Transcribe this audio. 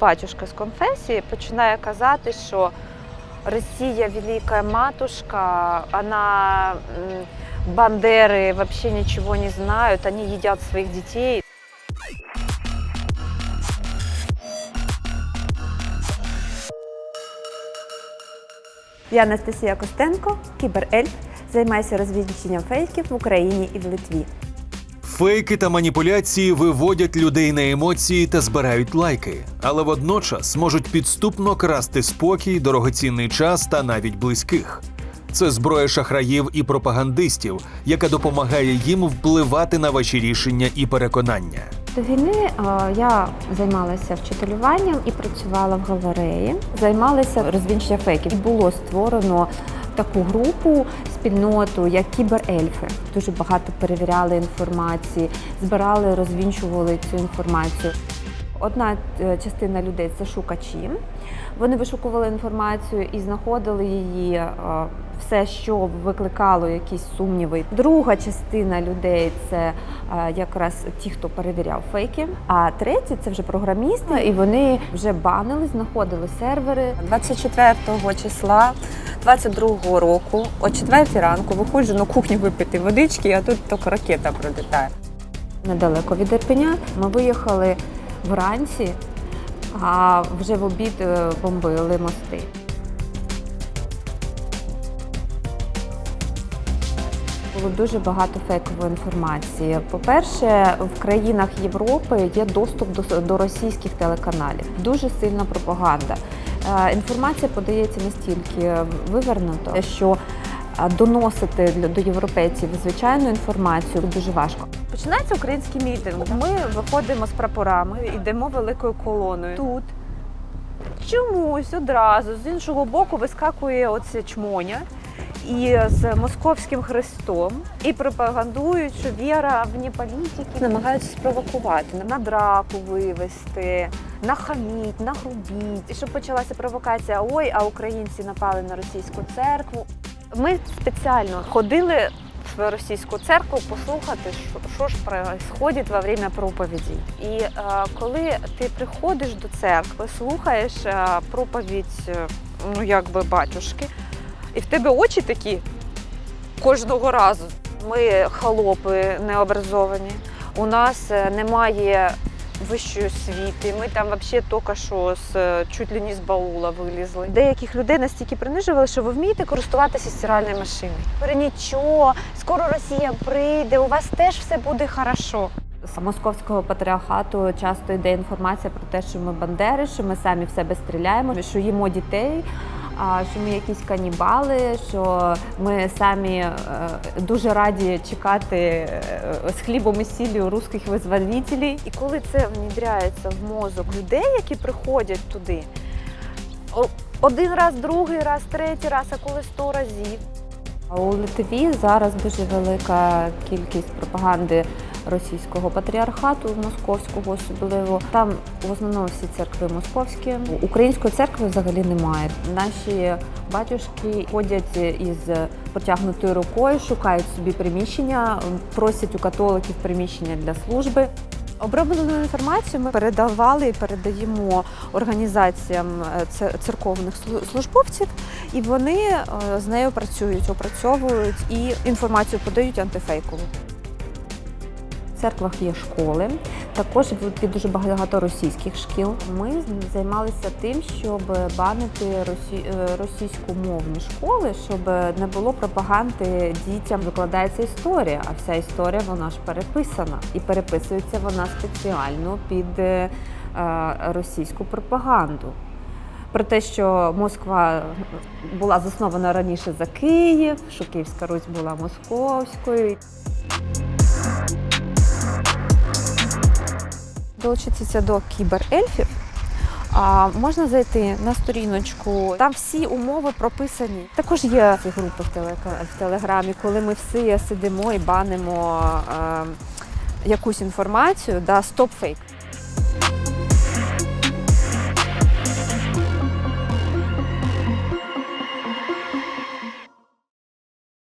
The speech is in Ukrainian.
Батюшка з конфесії починає казати, що Росія велика матушка, вона бандери вообще ничего не знают, они едят своих детей. Я Анастасія Костенко, кіберельф, займаюся розвінченням фейків в Україні і в Литві. Фейки та маніпуляції виводять людей на емоції та збирають лайки, але водночас можуть підступно красти спокій, дорогоцінний час та навіть близьких. Це зброя шахраїв і пропагандистів, яка допомагає їм впливати на ваші рішення і переконання. До війни я займалася вчителюванням і працювала в галереї. Займалася розвінченням фейків. Було створено таку групу, спільноту, як кіберельфи. Дуже багато перевіряли інформації, збирали, розвінчували цю інформацію. Одна е, частина людей це шукачі. Вони вишукували інформацію і знаходили її е, все, що викликало якісь сумніви. Друга частина людей це е, якраз ті, хто перевіряв фейки. А третя це вже програмісти, і вони вже банили, знаходили сервери. 24 числа 22 року, о 4 ранку, виходжу на кухню випити водички, а тут тільки ракета пролітає. Недалеко від Ірпеня. Ми виїхали вранці, а вже в обід е, бомбили мости. Було дуже багато фейкової інформації. По-перше, в країнах Європи є доступ до, до російських телеканалів. Дуже сильна пропаганда. Е, Інформація подається настільки вивернуто, що е, доносити для- до європейців звичайну інформацію дуже важко. Починається український мітинг. Ми виходимо з прапорами, йдемо великою колоною. Тут чомусь одразу з іншого боку вискакує оце чмоня. І з московським хрестом і пропагандують, що віра вні політики намагаються спровокувати на драку вивести, нахаміть, нагрубіть. І щоб почалася провокація: ой, а українці напали на російську церкву. Ми спеціально ходили в російську церкву послухати, що, ж відбувається во время проповіді. І е, коли ти приходиш до церкви, слухаєш е, проповідь, е, ну якби батюшки, і в тебе очі такі кожного разу. Ми холопи необразовані. У нас е, немає вищої освіти. Ми там взагалі тільки що з е, чуть ли не з баула вилізли. Деяких людей настільки принижували, що ви вмієте користуватися стиральною машиною. Нічого, скоро Росія прийде, у вас теж все буде хорошо. З московського патріархату часто йде інформація про те, що ми бандери, що ми самі в себе стріляємо, що їмо дітей. Що ми якісь канібали, що ми самі е, дуже раді чекати е, з хлібом і сіллю русських визволителів. І коли це внідряється в мозок людей, які приходять туди, один раз, другий раз, третій раз, а коли сто разів. У Литві зараз дуже велика кількість пропаганди російського патріархату, московського особливо. Там в основному всі церкви московські. Української церкви взагалі немає. Наші батюшки ходять із протягнутою рукою, шукають собі приміщення, просять у католиків приміщення для служби. Оброблену інформацію ми передавали і передаємо організаціям е, церковних службовців, і вони е, з нею працюють, опрацьовують і інформацію подають антифейкову. В церквах є школи, також Литві дуже багато російських шкіл. Ми займалися тим, щоб банити е, російськомовні школи, щоб не було пропаганди дітям. Викладається історія, а вся історія вона ж переписана. І переписується вона спеціально під е, е, російську пропаганду. Про те, що Москва була заснована раніше за Київ, що Київська Русь була московською. Долучитися до кіберельфів. Можна зайти на сторіночку, там всі умови прописані. Також є ці групи в, Телеграмі, коли ми всі сидимо і банимо якусь інформацію, да, стоп фейк.